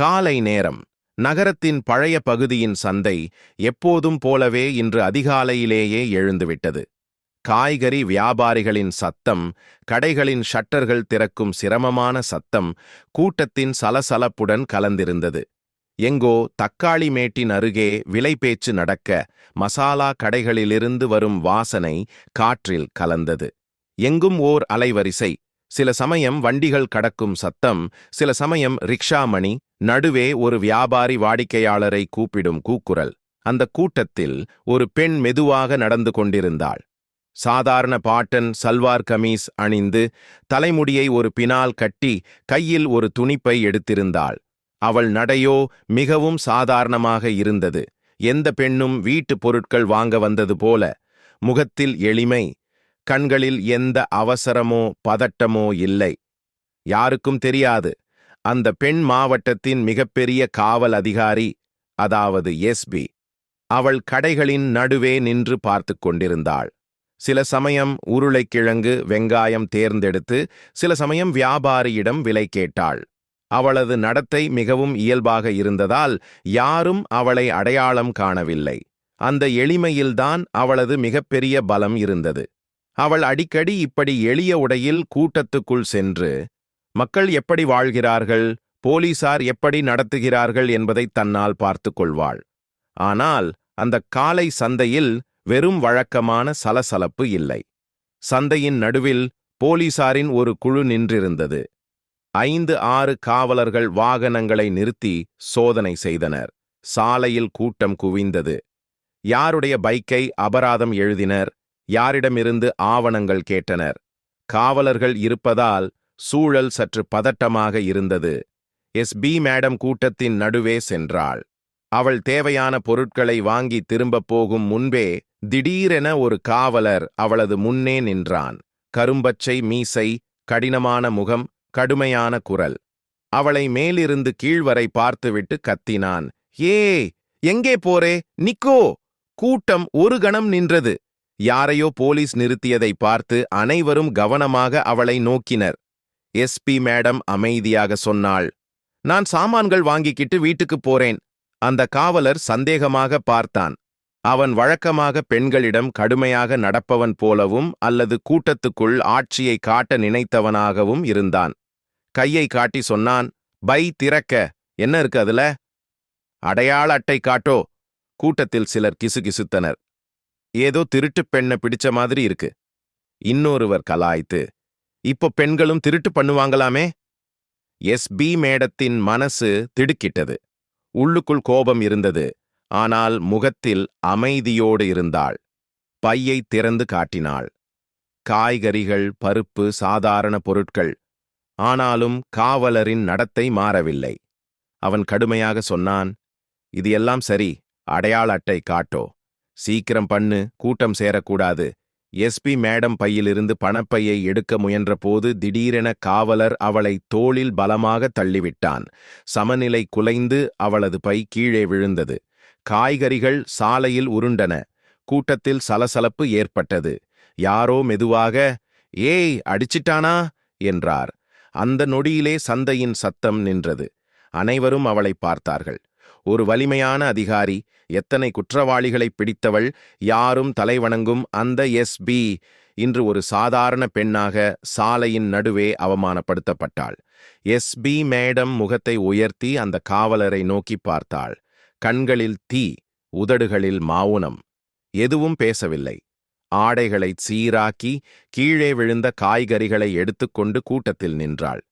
காலை நேரம் நகரத்தின் பழைய பகுதியின் சந்தை எப்போதும் போலவே இன்று அதிகாலையிலேயே எழுந்துவிட்டது. காய்கறி வியாபாரிகளின் சத்தம் கடைகளின் ஷட்டர்கள் திறக்கும் சிரமமான சத்தம் கூட்டத்தின் சலசலப்புடன் கலந்திருந்தது. எங்கோ தக்காளி மேட்டின் அருகே விலை பேச்சு நடக்க மசாலா கடைகளிலிருந்து வரும் வாசனை காற்றில் கலந்தது. எங்கும் ஓர் அலைவரிசை சில சமயம் வண்டிகள் கடக்கும் சத்தம் சில சமயம் ரிக்ஷா மணி நடுவே ஒரு வியாபாரி வாடிக்கையாளரை கூப்பிடும் கூக்குரல். அந்த கூட்டத்தில் ஒரு பெண் மெதுவாக நடந்து கொண்டிருந்தாள். சாதாரண பாட்டன் சல்வார் கமீஸ் அணிந்து தலைமுடியை ஒரு பினால் கட்டி கையில் ஒரு துணிப்பை எடுத்திருந்தாள். அவள் நடையோ மிகவும் சாதாரணமாக இருந்தது. எந்த பெண்ணும் வீட்டுப் பொருட்கள் வாங்க வந்தது போல. முகத்தில் எளிமை. கண்களில் எந்த அவசரமோ பதட்டமோ இல்லை. யாருக்கும் தெரியாது. அந்த பெண் மாவட்டத்தின் மிகப்பெரிய காவல் அதிகாரி அதாவது எஸ்பி அவள் கடைகளின் நடுவே நின்று பார்த்து கொண்டிருந்தாள். சில சமயம் உருளைக்கிழங்கு வெங்காயம் தேர்ந்தெடுத்து சில சமயம் வியாபாரியிடம் விலை கேட்டாள். அவளது நடத்தை மிகவும் இயல்பாக இருந்ததால் யாரும் அவளை அடையாளம் காணவில்லை. அந்த எளிமையில்தான் அவளது மிகப்பெரிய பலம் இருந்தது. அவள் அடிக்கடி இப்படி எளிய உடையில் கூட்டத்துக்குள் சென்று மக்கள் எப்படி வாழ்கிறார்கள்? போலீசார் எப்படி நடத்துகிறார்கள் என்பதை தன்னால் பார்த்து கொள்வாள். ஆனால் அந்த காலை சந்தையில் வெறும் வழக்கமான சலசலப்பு இல்லை. சந்தையின் நடுவில் போலீசாரின் ஒரு குழு நின்றிருந்தது. ஐந்து ஆறு காவலர்கள் வாகனங்களை நிறுத்தி சோதனை செய்தனர். சாலையில் கூட்டம் குவிந்தது. யாருடைய பைக்கை அபராதம் எழுதினர்? யாரிடமிருந்து ஆவணங்கள் கேட்டனர்? காவலர்கள் இருப்பதால் சூழல் சற்று பதட்டமாக இருந்தது. எஸ். பி. மேடம் கூட்டத்தின் நடுவே சென்றாள். அவள் தேவையான பொருட்களை வாங்கி திரும்பப் போகும் முன்பே திடீரென ஒரு காவலர் அவளது முன்னே நின்றான். கரும்பச்சை மீசை கடினமான முகம் கடுமையான குரல். அவளை மேலிருந்து கீழ்வரை பார்த்துவிட்டு கத்தினான். ஏ எங்கே போரே நிக்கோ! கூட்டம் ஒரு கணம் நின்றது. யாரையோ போலீஸ் நிறுத்தியதை பார்த்து அனைவரும் கவனமாக அவளை நோக்கினர். எஸ்பி மேடம் அமைதியாக சொன்னாள். நான் சாமான்கள் வாங்கிக்கிட்டு வீட்டுக்குப் போறேன் அந்த காவலர் சந்தேகமாக பார்த்தான். அவன் வழக்கமாக பெண்களிடம் கடுமையாக நடப்பவன் போலவும் அல்லது கூட்டத்துக்குள் ஆட்சியை காட்ட நினைத்தவனாகவும் இருந்தான். கையை காட்டி சொன்னான் பை திறக்க. என்ன இருக்கு அதுல? அடையாள அட்டை காட்டோ. கூட்டத்தில் சிலர் கிசுகிசுத்தனர். ஏதோ திருட்டுப் பெண்ணை பிடிச்ச மாதிரி இருக்கு. இன்னொருவர் கலாய்த்து. இப்போ பெண்களும் திருட்டு பண்ணுவாங்களாமே? எஸ்பி மேடத்தின் மனசு திடுக்கிட்டது. உள்ளுக்குள் கோபம் இருந்தது. ஆனால் முகத்தில் அமைதியோடு இருந்தாள். பையை திறந்து காட்டினாள். காய்கறிகள் பருப்பு சாதாரண பொருட்கள். ஆனாலும் காவலரின் நடத்தை மாறவில்லை. அவன் கடுமையாக சொன்னான் இது எல்லாம் சரி. அடையாள அட்டை காட்டோ. சீக்கிரம் பண்ணு. கூட்டம் சேரக்கூடாது. எஸ்பி மேடம் பையிலிருந்து பணப்பையை எடுக்க முயன்றபோது திடீரென காவலர் அவளை தோளில் பலமாக தள்ளிவிட்டான். சமநிலை குலைந்து அவளது பை கீழே விழுந்தது. காய்கறிகள் சாலையில் உருண்டன. கூட்டத்தில் சலசலப்பு ஏற்பட்டது. யாரோ மெதுவாக ஏய் அடிச்சிட்டானா? என்றார். அந்த நொடியிலே சந்தையின் சத்தம் நின்றது. அனைவரும் அவளை பார்த்தார்கள். ஒரு வலிமையான அதிகாரி. எத்தனை குற்றவாளிகளை பிடித்தவள் யாரும் தலைவணங்கும் அந்த எஸ். பி. இன்று ஒரு சாதாரண பெண்ணாக சாலையின் நடுவே அவமானப்படுத்தப்பட்டாள். எஸ். பி. மேடம் முகத்தை உயர்த்தி அந்த காவலரை நோக்கி பார்த்தாள். கண்களில் தீ உதடுகளில் மாவுனம் எதுவும் பேசவில்லை. ஆடைகளை சீராக்கி கீழே விழுந்த காய்கறிகளை எடுத்துக்கொண்டு கூட்டத்தில் நின்றாள்.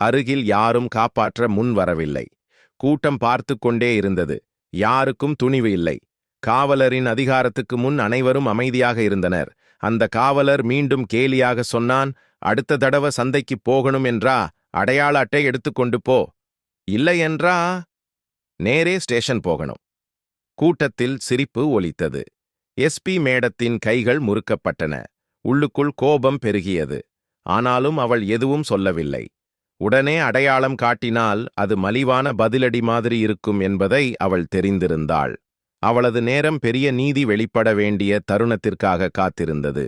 அருகில் யாரும் காப்பாற்ற முன் வரவில்லை. கூட்டம் பார்த்து கொண்டே இருந்தது. யாருக்கும் துணிவு இல்லை. காவலரின் அதிகாரத்துக்கு முன் அனைவரும் அமைதியாக இருந்தனர். அந்த காவலர் மீண்டும் கேலியாக சொன்னான் அடுத்த தடவை சந்தைக்கு போகணும் என்றா? அடையாள அட்டை எடுத்துக்கொண்டு போ. இல்லை என்றா? நேரே ஸ்டேஷன் போகணும். கூட்டத்தில் சிரிப்பு ஒலித்தது. எஸ்பி மேடத்தின் கைகள் முறுக்கப்பட்டன. உள்ளுக்குள் கோபம் பெருகியது. ஆனாலும் அவள் எதுவும் சொல்லவில்லை. உடனே அடையாளம் காட்டினால் அது மலிவான பதிலடி மாதிரி இருக்கும் என்பதை அவள் தெரிந்திருந்தாள். அவளது நேரம் பெரிய நீதி வெளிப்பட வேண்டிய தருணத்திற்காக காத்திருந்தது.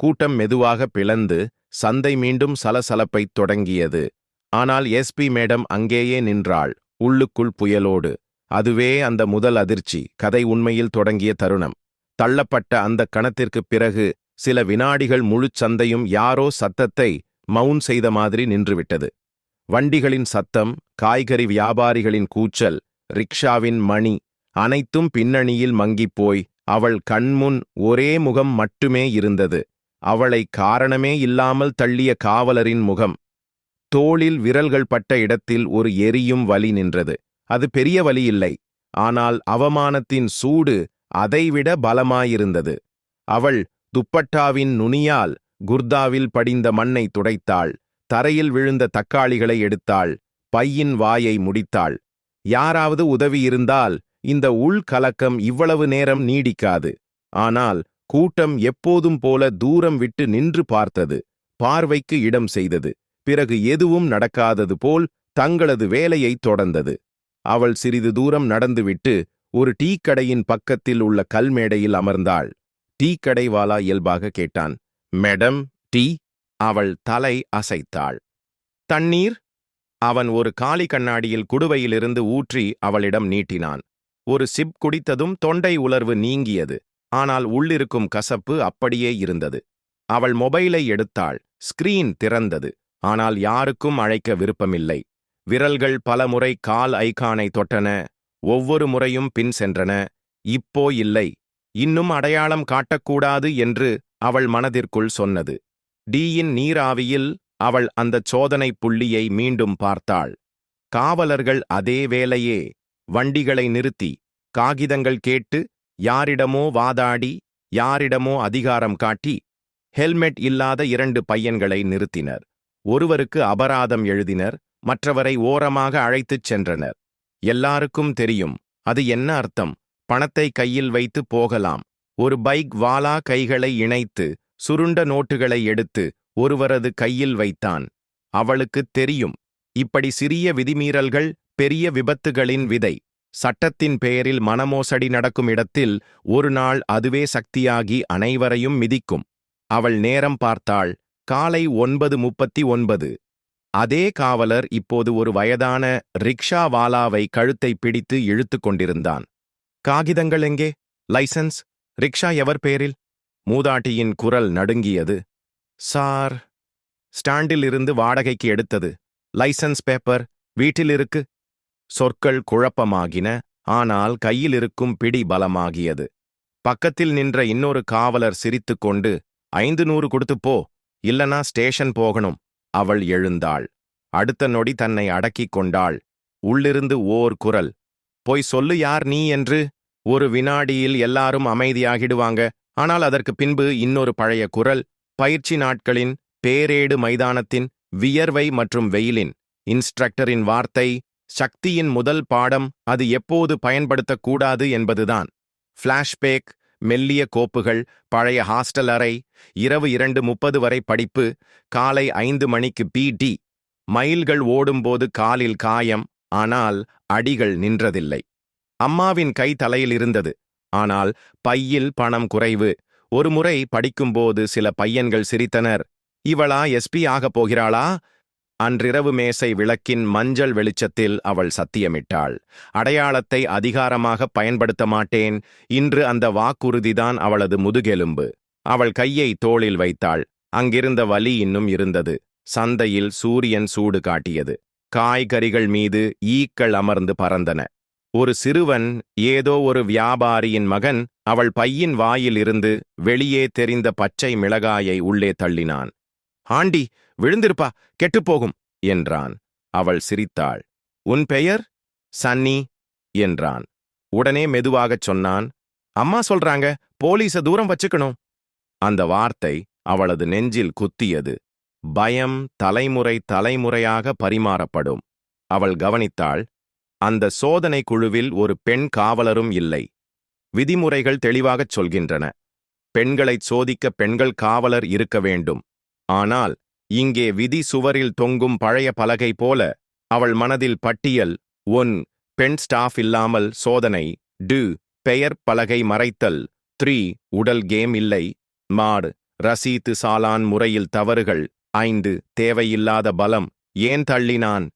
கூட்டம் மெதுவாக பிளந்து சந்தை மீண்டும் சலசலப்பைத் தொடங்கியது. ஆனால் எஸ்பி மேடம் அங்கேயே நின்றாள் உள்ளுக்குள் புயலோடு. அதுவே அந்த முதல் அதிர்ச்சி கதை உண்மையில் தொடங்கிய தருணம். தள்ளப்பட்ட அந்த கணத்திற்குப் பிறகு சில வினாடிகள் முழுச் சந்தையும் யாரோ சத்தத்தை மவுன் செய்த மாதிரி நின்றுவிட்டது. வண்டிகளின் சத்தம் காய்கறி வியாபாரிகளின் கூச்சல் ரிக்ஷாவின் மணி அனைத்தும் பின்னணியில் மங்கிப்போய் அவள் கண்முன் ஒரே முகம் மட்டுமே இருந்தது. அவளை காரணமே இல்லாமல் தள்ளிய காவலரின் முகம். தோளில் விரல்கள் பட்ட இடத்தில் ஒரு எரியும் வலி நின்றது. அது பெரிய வலி இல்லை. ஆனால் அவமானத்தின் சூடு அதைவிட பலமாயிருந்தது. அவள் துப்பட்டாவின் நுனியால் குர்தாவில் படிந்த மண்ணை துடைத்தாள். தரையில் விழுந்த தக்காளிகளை எடுத்தாள். பையின் வாயை முடித்தாள். யாராவது உதவி இருந்தால் இந்த உள்கலக்கம் இவ்வளவு நேரம் நீடிக்காது. ஆனால் கூட்டம் எப்போதும் போல தூரம் விட்டு நின்று பார்த்தது. பார்வைக்கு இடம் செய்தது. பிறகு எதுவும் நடக்காதது போல் தங்களது வேலையை தொடர்ந்தது. அவள் சிறிது தூரம் நடந்துவிட்டு ஒரு டீக்கடையின் பக்கத்தில் உள்ள கல்மேடையில் அமர்ந்தாள். டீக்கடைவாலா? இயல்பாக கேட்டான். மேடம் டீ அவள் தலை அசைத்தாள். தண்ணீர்? அவன் ஒரு காலி கண்ணாடியில் குடுவையிலிருந்து ஊற்றி அவளிடம் நீட்டினான். ஒரு சிப் குடித்ததும் தொண்டை உலர்வு நீங்கியது. ஆனால் உள்ளிருக்கும் கசப்பு அப்படியே இருந்தது. அவள் மொபைலை எடுத்தாள். ஸ்கிரீன் திறந்தது. ஆனால் யாருக்கும் அழைக்க விருப்பமில்லை. விரல்கள் பலமுறை கால் ஐகானை தொட்டன. ஒவ்வொரு முறையும் பின் சென்றன. இப்போ இல்லை. இன்னும் அடையாளம் காட்டக்கூடாது என்று அவள் மனதிற்குள் சொன்னது. டீயின் நீராவியில் அவள் அந்தச் சோதனைப் புள்ளியை மீண்டும் பார்த்தாள். காவலர்கள் அதே வேளையே வண்டிகளை நிறுத்தி காகிதங்கள் கேட்டு யாரிடமோ வாதாடி யாரிடமோ அதிகாரம் காட்டி ஹெல்மெட் இல்லாத இரண்டு பையன்களை நிறுத்தினர். ஒருவருக்கு அபராதம் எழுதினர் மற்றவரை ஓரமாக அழைத்துச் சென்றனர். எல்லாருக்கும் தெரியும் அது என்ன அர்த்தம்? பணத்தை கையில் வைத்து போகலாம். ஒரு பைக் வாலா கைகளை இணைத்து சுருண்ட நோட்டுகளை எடுத்து ஒருவரது கையில் வைத்தான். அவளுக்குத் தெரியும் இப்படி சிறிய விதிமீறல்கள் பெரிய விபத்துகளின் விதை. சட்டத்தின் பெயரில் மனமோசடி நடக்கும் இடத்தில் ஒரு நாள் அதுவே சக்தியாகி அனைவரையும் மிதிக்கும். அவள் நேரம் பார்த்தாள் காலை ஒன்பது முப்பத்தி ஒன்பது. அதே காவலர் இப்போது ஒரு வயதான ரிக்ஷாவாலாவை கழுத்தை பிடித்து இழுத்து கொண்டிருந்தான். காகிதங்கள் எங்கே? லைசன்ஸ்? ரிக்ஷா எவர் பேரில்? மூதாட்டியின் குரல் நடுங்கியது. சார். ஸ்டாண்டில் இருந்து வாடகைக்கு எடுத்தது. லைசன்ஸ் பேப்பர் வீட்டில் இருக்கு. சொற்கள் குழப்பமாகின ஆனால் கையில் இருக்கும் பிடி பலமாகியது. பக்கத்தில் நின்ற இன்னொரு காவலர் சிரித்துக்கொண்டு ஐந்து நூறு கொடுத்து போ இல்லனா ஸ்டேஷன் போகணும் அவள் எழுந்தாள். அடுத்த நொடி தன்னை அடக்கிக் கொண்டாள். உள்ளிருந்து ஓர் குரல் போய் சொல்லு யார் நீ என்று? ஒரு வினாடியில் எல்லாரும் அமைதியாகிடுவாங்க. ஆனால் அதற்கு பின்பு இன்னொரு பழைய குரல் பயிற்சி நாட்களின் பேரேடு மைதானத்தின் வியர்வை மற்றும் வெயிலின் இன்ஸ்ட்ரக்டரின் வார்த்தை சக்தியின் முதல் பாடம் அது எப்போது பயன்படுத்தக்கூடாது என்பதுதான். ஃப்ளாஷ்பேக் மெல்லிய கோப்புகள் பழைய ஹாஸ்டல் அறை இரவு இரண்டு முப்பது வரை படிப்பு காலை ஐந்து மணிக்கு பிடி மைல்கள் ஓடும்போது காலில் காயம் ஆனால் அடிகள் நின்றதில்லை. அம்மாவின் கை தலையில் இருந்தது. ஆனால் பையில் பணம் குறைவு. ஒருமுறை படிக்கும்போது சில பையன்கள் சிரித்தனர். இவளா எஸ்பி ஆகப் போகிறாளா? அன்றிரவு மேசை விளக்கின் மஞ்சள் வெளிச்சத்தில் அவள் சத்தியமிட்டாள். அடையாளத்தை அதிகாரமாக பயன்படுத்த மாட்டேன். இன்று அந்த வாக்குறுதிதான் அவளது முதுகெலும்பு. அவள் கையை தோளில் வைத்தாள். அங்கிருந்த வலி இன்னும் இருந்தது. சந்தையில் சூரியன் சூடு காட்டியது. காய்கறிகள் மீது ஈக்கள் அமர்ந்து பறந்தன. ஒரு சிறுவன் ஏதோ ஒரு வியாபாரியின் மகன் அவள் பையின் வாயிலிருந்து வெளியே தெரிந்த பச்சை மிளகாயை உள்ளே தள்ளினான். ஆண்டி விழுந்திருப்பா கெட்டுப்போகும் என்றான். அவள் சிரித்தாள். உன் பெயர்? சன்னி என்றான். உடனே மெதுவாகச் சொன்னான். அம்மா சொல்றாங்க போலீஸ தூரம் வச்சுக்கணும். அந்த வார்த்தை அவளது நெஞ்சில் குத்தியது. பயம் தலைமுறை தலைமுறையாக பரிமாறப்படும். அவள் கவனித்தாள் அந்த சோதனை குழுவில் ஒரு பெண் காவலரும் இல்லை. விதிமுறைகள் தெளிவாகச் சொல்கின்றன. பெண்களைச் சோதிக்க பெண்கள் காவலர் இருக்க வேண்டும். ஆனால் இங்கே விதி சுவரில் தொங்கும் பழைய பலகை போல அவள் மனதில் பட்டியல் ஒன் பெண் ஸ்டாஃப் இல்லாமல் சோதனை டு பெயர் பலகை மறைத்தல் த்ரீ உடல் கேம் இல்லை மாடு ரசீத்து சாலான் முறையில் தவறுகள் ஐந்து தேவையில்லாத பலம் ஏன் தள்ளினான்?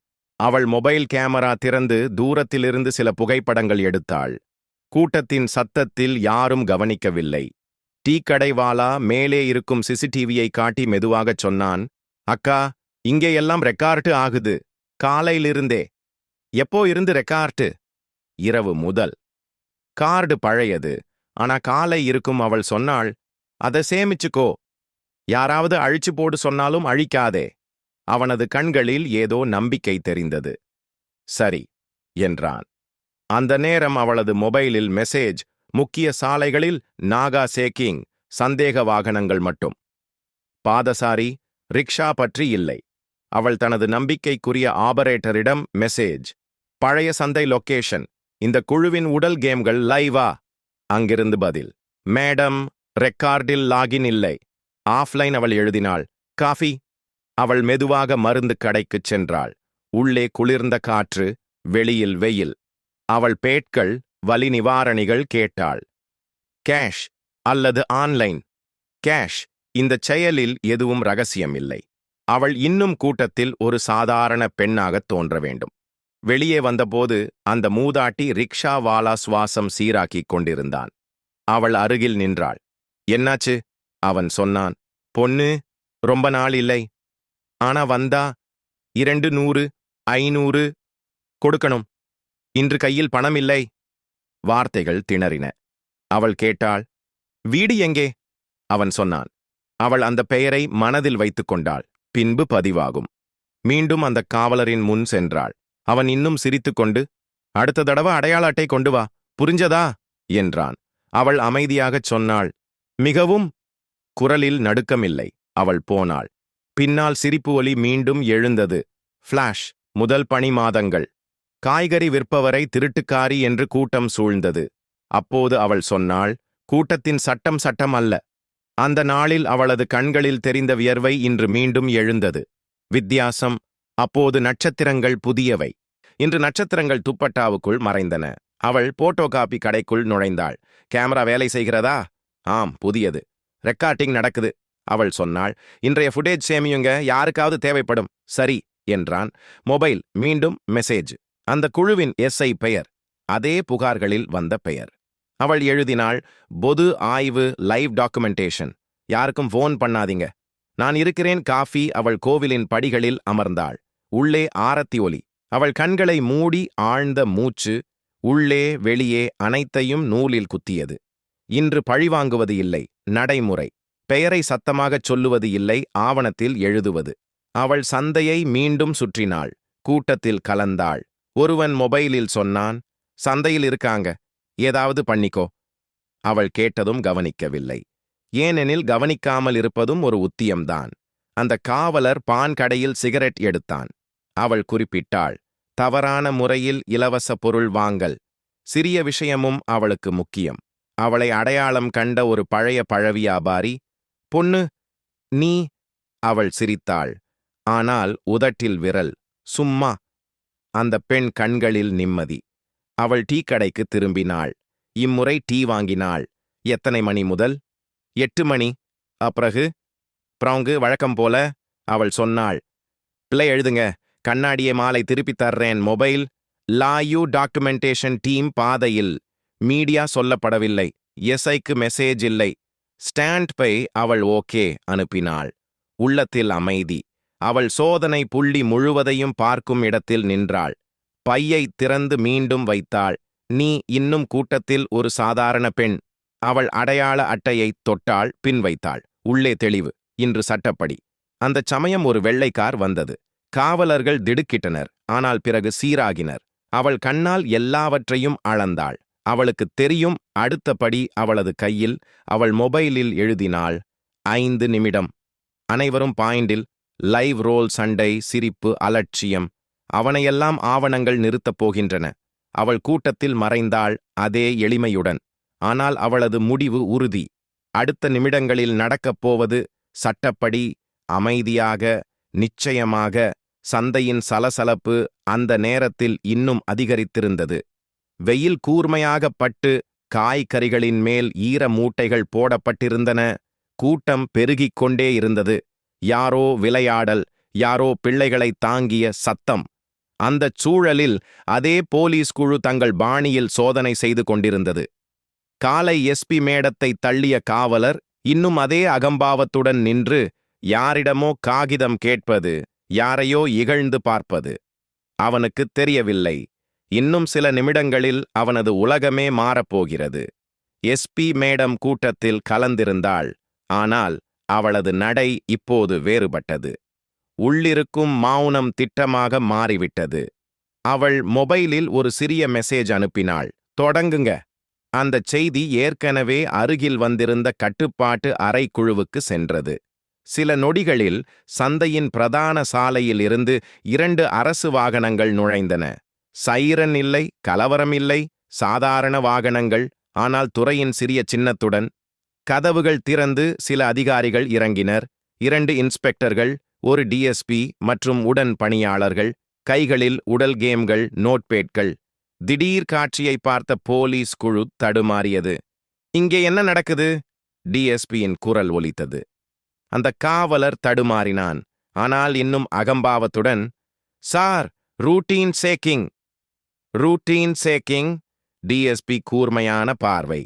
அவள் மொபைல் கேமரா திறந்து தூரத்திலிருந்து சில புகைப்படங்கள் எடுத்தாள். கூட்டத்தின் சத்தத்தில் யாரும் கவனிக்கவில்லை. டீக்கடைவாலா மேலே இருக்கும் சிசிடிவியை காட்டி மெதுவாகச் சொன்னான் அக்கா இங்கே எல்லாம் ரெக்கார்டு ஆகுது. காலையிலிருந்தே. எப்போ இருந்து ரெக்கார்டு இரவு முதல். கார்டு பழையது. ஆனா காலை இருக்கும் அவள் சொன்னாள். அதை சேமிச்சுக்கோ. யாராவது அழிச்சு போடு சொன்னாலும் அழிக்காதே. அவனது கண்களில் ஏதோ நம்பிக்கை தெரிந்தது. சரி என்றான். அந்த நேரம் அவளது மொபைலில் மெசேஜ் முக்கிய சாலைகளில் நாகா சேக்கிங் சந்தேக வாகனங்கள் மட்டும். பாதசாரி ரிக்ஷா பற்றி இல்லை. அவள் தனது நம்பிக்கைக்குரிய ஆபரேட்டரிடம் மெசேஜ் பழைய சந்தை லொக்கேஷன் இந்த குழுவின் உடல் கேம்கள் லைவா? அங்கிருந்து பதில் மேடம் ரெக்கார்டில் லாகின் இல்லை. ஆஃப்லைன் அவள் எழுதினாள் காஃபி அவள் மெதுவாக மருந்து கடைக்குச் சென்றாள். உள்ளே குளிர்ந்த காற்று வெளியில் வெயில். அவள் பேட்கள் வலி நிவாரணிகள் கேட்டாள். கேஷ் அல்லது ஆன்லைன்? கேஷ் இந்தச் செயலில் எதுவும் ரகசியமில்லை. அவள் இன்னும் கூட்டத்தில் ஒரு சாதாரண பெண்ணாகத் தோன்ற வேண்டும். வெளியே வந்தபோது அந்த மூதாட்டி ரிக்ஷாவாலா சுவாசம் சீராக்கிக் கொண்டிருந்தான். அவள் அருகில் நின்றாள். என்னாச்சு? அவன் சொன்னான். பொண்ணு ரொம்ப நாள் இல்லை. ஆனா வந்தா இரண்டு நூறு ஐநூறு கொடுக்கணும். இன்று கையில் பணம் இல்லை. வார்த்தைகள் திணறின. அவள் கேட்டாள் வீடு எங்கே? அவன் சொன்னான் அவள் அந்த பெயரை மனதில் வைத்துக் கொண்டாள். பின்பு பதிவாகும். மீண்டும் அந்த காவலரின் முன் சென்றாள். அவன் இன்னும் சிரித்துக்கொண்டு அடுத்த தடவை அடையாள அட்டை கொண்டு வா. புரிஞ்சதா? என்றான். அவள் அமைதியாகச் சொன்னாள் மிகவும் குரலில் நடுக்கமில்லை. அவள் போனாள். பின்னால் சிரிப்பு ஒலி மீண்டும் எழுந்தது. ஃப்ளாஷ் முதல் பணி மாதங்கள். காய்கறி விற்பவரை திருட்டுக்காரி என்று கூட்டம் சூழ்ந்தது. அப்போது அவள் சொன்னாள் கூட்டத்தின் சட்டம் சட்டம் அல்ல. அந்த நாளில் அவளது கண்களில் தெரிந்த வியர்வை இன்று மீண்டும் எழுந்தது. வித்தியாசம் அப்போது நட்சத்திரங்கள் புதியவை. இன்று நட்சத்திரங்கள் துப்பட்டாவுக்குள் மறைந்தன. அவள் போட்டோ காப்பி கடைக்குள் நுழைந்தாள். கேமரா வேலை செய்கிறதா? ஆம் புதியது. ரெக்கார்டிங் நடக்குது. அவள் சொன்னாள் இன்றைய ஃபுட்டேஜ் சேமியுங்க யாருக்காவது தேவைப்படும். சரி என்றான். மொபைல் மீண்டும் மெசேஜ் அந்த குழுவின் எஸ்ஐ பெயர் அதே புகார்களில் வந்த பெயர். அவள் எழுதினாள் பொது ஆய்வு லைவ் டாக்குமெண்டேஷன் யாருக்கும் ஃபோன் பண்ணாதீங்க. நான் இருக்கிறேன் காஃபி அவள் கோவிலின் படிகளில் அமர்ந்தாள். உள்ளே ஆரத்தி ஒலி. அவள் கண்களை மூடி ஆழ்ந்த மூச்சு உள்ளே வெளியே அனைத்தையும் நூலில் குத்தியது. இன்று பழிவாங்குவது இல்லை நடைமுறை. பெயரை சத்தமாகச் சொல்லுவது இல்லை ஆவணத்தில் எழுதுவது. அவள் சந்தையை மீண்டும் சுற்றினாள். கூட்டத்தில் கலந்தாள். ஒருவன் மொபைலில் சொன்னான் சந்தையில் இருக்காங்க. ஏதாவது பண்ணிக்கோ. அவள் கேட்டதும் கவனிக்கவில்லை. ஏனெனில் கவனிக்காமல் இருப்பதும் ஒரு உத்தியம்தான். அந்த காவலர் பான் கடையில் சிகரெட் எடுத்தான். அவள் குறிப்பிட்டாள் தவறான முறையில் இலவச பொருள் வாங்கல். சிறிய விஷயமும் அவளுக்கு முக்கியம். அவளை அடையாளம் கண்ட ஒரு பழைய பழவியாபாரி பொண்ணு நீ? அவள் சிரித்தாள். ஆனால் உதட்டில் விரல். சும்மா. அந்த பெண் கண்களில் நிம்மதி. அவள் டீ கடைக்கு திரும்பினாள். இம்முறை டீ வாங்கினாள். எத்தனை மணி முதல்? எட்டு மணி. அப்பிறகு பிறங்கு வழக்கம் போல அவள் சொன்னாள். பிள்ளை எழுதுங்க. கண்ணாடியை மாலை திருப்பித் தர்றேன். மொபைல் லாயு டாக்குமெண்டேஷன் டீம் பாதையில். மீடியா சொல்லப்படவில்லை. எஸ்ஐக்கு மெசேஜ் இல்லை. ஸ்டாண்ட் பை அவள் ஓகே அனுப்பினாள். உள்ளத்தில் அமைதி. அவள் சோதனை புள்ளி முழுவதையும் பார்க்கும் இடத்தில் நின்றாள். பையை திறந்து மீண்டும் வைத்தாள். நீ இன்னும் கூட்டத்தில் ஒரு சாதாரண பெண். அவள் அடையாள அட்டையைத் தொட்டாள் பின் வைத்தாள். உள்ளே தெளிவு. இன்று சட்டப்படி. அந்தச் சமயம் ஒரு வெள்ளைக்கார் வந்தது. காவலர்கள் திடுக்கிட்டனர். ஆனால் பிறகு சீராகினர். அவள் கண்ணால் எல்லாவற்றையும் அளந்தாள். அவளுக்குத் தெரியும் அடுத்தபடி அவளது கையில் அவள் மொபைலில் எழுதினாள் ஐந்து நிமிடம். அனைவரும் பாயிண்டில் லைவ் ரோல் சண்டை சிரிப்பு அலட்சியம். அவனையெல்லாம் ஆவணங்கள் நிறுத்தப் போகின்றன. அவள் கூட்டத்தில் மறைந்தாள் அதே எளிமையுடன். ஆனால் அவளது முடிவு உறுதி. அடுத்த நிமிடங்களில் நடக்கப் போவது சட்டப்படி அமைதியாக நிச்சயமாக சந்தையின் சலசலப்பு அந்த நேரத்தில் இன்னும் அதிகரித்திருந்தது. வெயில் கூர்மையாகப் பட்டு காய்கறிகளின் மேல் ஈர மூட்டைகள் போடப்பட்டிருந்தன. கூட்டம் பெருகிக் கொண்டே இருந்தது. யாரோ விளையாடல் யாரோ பிள்ளைகளைத் தாங்கிய சத்தம். அந்தச் சூழலில் அதே போலீஸ் குழு தங்கள் பாணியில் சோதனை செய்து கொண்டிருந்தது. காலை எஸ்பி மேடத்தை தள்ளிய காவலர் இன்னும் அதே அகம்பாவத்துடன் நின்று யாரிடமோ காகிதம் கேட்பது யாரையோ இகழ்ந்து பார்ப்பது அவனுக்கு தெரியவில்லை. இன்னும் சில நிமிடங்களில் அவனது உலகமே மாறப்போகிறது. எஸ்பி மேடம் கூட்டத்தில் கலந்திருந்தாள். ஆனால் அவளது நடை இப்போது வேறுபட்டது. உள்ளிருக்கும் மௌனம் திட்டமாக மாறிவிட்டது. அவள் மொபைலில் ஒரு சிறிய மெசேஜ் அனுப்பினாள். தொடங்குங்க. அந்தச் செய்தி ஏற்கனவே அருகில் வந்திருந்த கட்டுப்பாட்டு அறைக்குழுவுக்கு சென்றது. சில நொடிகளில் சந்தையின் பிரதான சாலையில் இருந்து இரண்டு அரசு வாகனங்கள் நுழைந்தன. சைரன் இல்லை கலவரம் இல்லை சாதாரண வாகனங்கள் ஆனால் துறையின் சிறிய சின்னத்துடன் கதவுகள் திறந்து சில அதிகாரிகள் இறங்கினர். இரண்டு இன்ஸ்பெக்டர்கள் ஒரு டிஎஸ்பி மற்றும் உடன் பணியாளர்கள் கைகளில் உடல் கேம்கள் நோட்பேட்கள். திடீர் காட்சியை பார்த்த போலீஸ் குழு தடுமாறியது. இங்கே என்ன நடக்குது? டிஎஸ்பியின் குரல் ஒலித்தது. அந்த காவலர் தடுமாறினான். ஆனால் இன்னும் அகம்பாவத்துடன் sir routine checking routine checking D S P கூர்மையான பார்வை.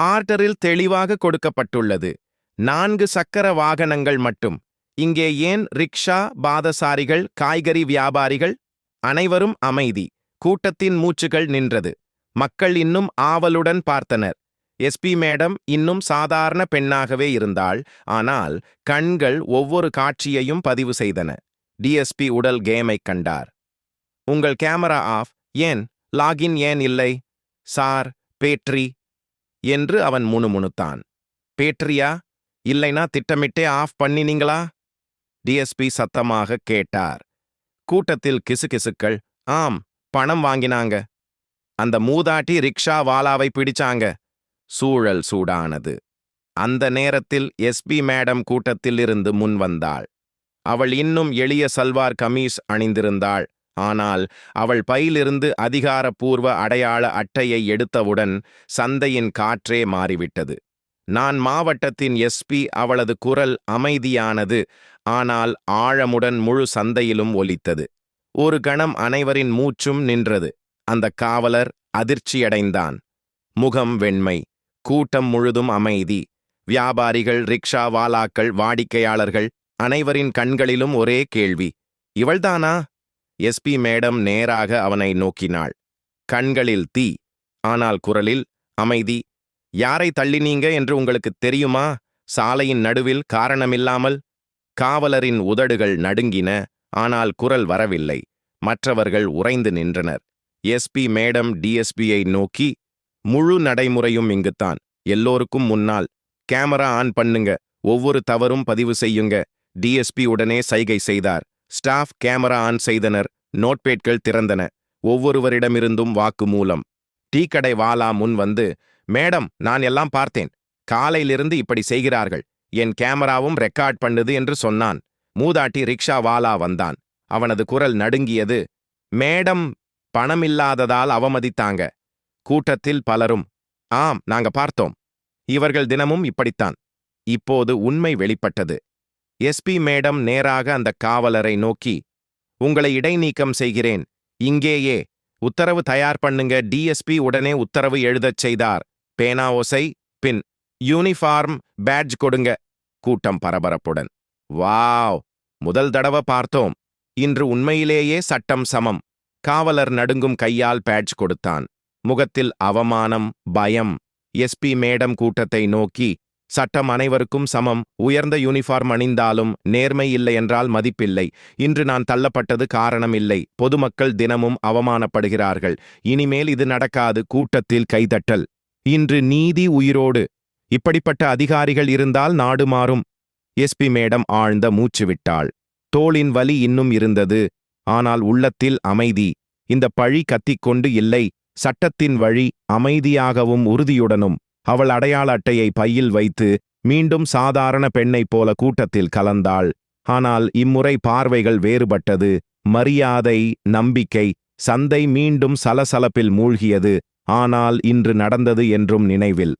ஆர்டரில் தெளிவாக கொடுக்கப்பட்டுள்ளது. நான்கு சக்கர வாகனங்கள் மட்டும். இங்கே ஏன் ரிக்ஷா பாதசாரிகள் காய்கறி வியாபாரிகள்? அனைவரும் அமைதி. கூட்டத்தின் மூச்சுகள் நின்றது. மக்கள் இன்னும் ஆவலுடன் பார்த்தனர். எஸ்பி மேடம் இன்னும் சாதாரண பெண்ணாகவே இருந்தாள். ஆனால் கண்கள் ஒவ்வொரு காட்சியையும் பதிவு செய்தன. டிஎஸ்பி உடல் கேமைக் கண்டார். உங்கள் கேமரா ஆஃப். ஏன்? லாகின் ஏன் இல்லை? சார் பேட்ரி என்று அவன் முணுமுணுத்தான். பேட்ரியா? இல்லைனா திட்டமிட்டே ஆஃப் பண்ணினீங்களா? டிஎஸ்பி சத்தமாக கேட்டார். கூட்டத்தில் கிசுகிசுக்கள் ஆம் பணம் வாங்கினாங்க. அந்த மூதாட்டி ரிக்ஷா வாலாவை பிடிச்சாங்க. சூழல் சூடானது. அந்த நேரத்தில் எஸ்பி மேடம் கூட்டத்தில் இருந்து முன் வந்தாள் அவள் இன்னும் எளிய சல்வார் கமீஸ் அணிந்திருந்தாள். ஆனால் அவள் பையிலிருந்து அதிகாரப்பூர்வ அடையாள அட்டையை எடுத்தவுடன் சந்தையின் காற்றே மாறிவிட்டது. நான் மாவட்டத்தின் எஸ்பி அவளது குரல் அமைதியானது ஆனால் ஆழமுடன் முழு சந்தையிலும் ஒலித்தது. ஒரு கணம் அனைவரின் மூச்சும் நின்றது. அந்த காவலர் அதிர்ச்சியடைந்தான். முகம் வெண்மை கூட்டம் முழுதும் அமைதி. வியாபாரிகள் ரிக்ஷா வாலாக்கள் வாடிக்கையாளர்கள் அனைவரின் கண்களிலும் ஒரே கேள்வி இவள்தானா? எஸ்பி மேடம் நேராக அவனை நோக்கினாள். கண்களில் தீ ஆனால் குரலில் அமைதி யாரை தள்ளினீங்க என்று உங்களுக்கு தெரியுமா? சாலையின் நடுவில் காரணமில்லாமல். காவலரின் உதடுகள் நடுங்கின ஆனால் குரல் வரவில்லை. மற்றவர்கள் உறைந்து நின்றனர். எஸ்பி மேடம் டிஎஸ்பியை நோக்கி முழு நடைமுறையும் இங்குத்தான். எல்லோருக்கும் முன்னால். கேமரா ஆன் பண்ணுங்க. ஒவ்வொரு தவறும் பதிவு செய்யுங்க. டிஎஸ்பி உடனே சைகை செய்தார். ஸ்டாஃப் கேமரா ஆன் செய்தனர். நோட்பேட்கள் திறந்தன. ஒவ்வொருவரிடமிருந்தும் வாக்குமூலம். டீ கடை வாலா முன் வந்து மேடம் நான் எல்லாம் பார்த்தேன். காலையிலிருந்து இப்படி செய்கிறார்கள். என் கேமராவும் ரெக்கார்ட் பண்ணுது என்று சொன்னான். மூதாட்டி ரிக்ஷா வாலா வந்தான். அவனது குரல் நடுங்கியது மேடம் பணமில்லாததால் அவமதித்தாங்க. கூட்டத்தில் பலரும் ஆம் நாங்க பார்த்தோம். இவர்கள் தினமும் இப்படித்தான். இப்போது உண்மை வெளிப்பட்டது. எஸ்பி மேடம் நேராக அந்த காவலரை நோக்கி உங்களை இடைநீக்கம் செய்கிறேன். இங்கேயே. உத்தரவு தயார் பண்ணுங்க. டிஎஸ்பி உடனே உத்தரவு எழுதச் செய்தார். பேனா ஓசை பின் யூனிஃபார்ம் பேட்ஜ் கொடுங்க. கூட்டம் பரபரப்புடன் வாவ். முதல் தடவை பார்த்தோம். இன்று உண்மையிலேயே சட்டம் சமம். காவலர் நடுங்கும் கையால் பேட்ஜ் கொடுத்தான். முகத்தில் அவமானம் பயம். எஸ்பி மேடம் கூட்டத்தை நோக்கி சட்டம் அனைவருக்கும் சமம். உயர்ந்த யூனிஃபார்ம் அணிந்தாலும் நேர்மை இல்லை என்றால் மதிப்பில்லை. இன்று நான் தள்ளப்பட்டது காரணம் இல்லை பொதுமக்கள் தினமும் அவமானப்படுகிறார்கள். இனிமேல் இது நடக்காது. கூட்டத்தில் கைதட்டல். இன்று நீதி உயிரோடு. இப்படிப்பட்ட அதிகாரிகள் இருந்தால் நாடு மாறும். எஸ்பி மேடம் ஆழ்ந்த மூச்சு விட்டாள். தோளின் வலி இன்னும் இருந்தது. ஆனால் உள்ளத்தில் அமைதி. இந்த பழி கத்திக்கொண்டு இல்லை. சட்டத்தின் வழி அமைதியாகவும் உறுதியுடனும். அவள் அடையாள அட்டையை பையில் வைத்து மீண்டும் சாதாரண பெண்ணைப் போல கூட்டத்தில் கலந்தாள். ஆனால் இம்முறை பார்வைகள் வேறுபட்டது. மரியாதை நம்பிக்கை சந்தை மீண்டும் சலசலப்பில் மூழ்கியது. ஆனால் இன்று நடந்தது என்றும் நினைவில்.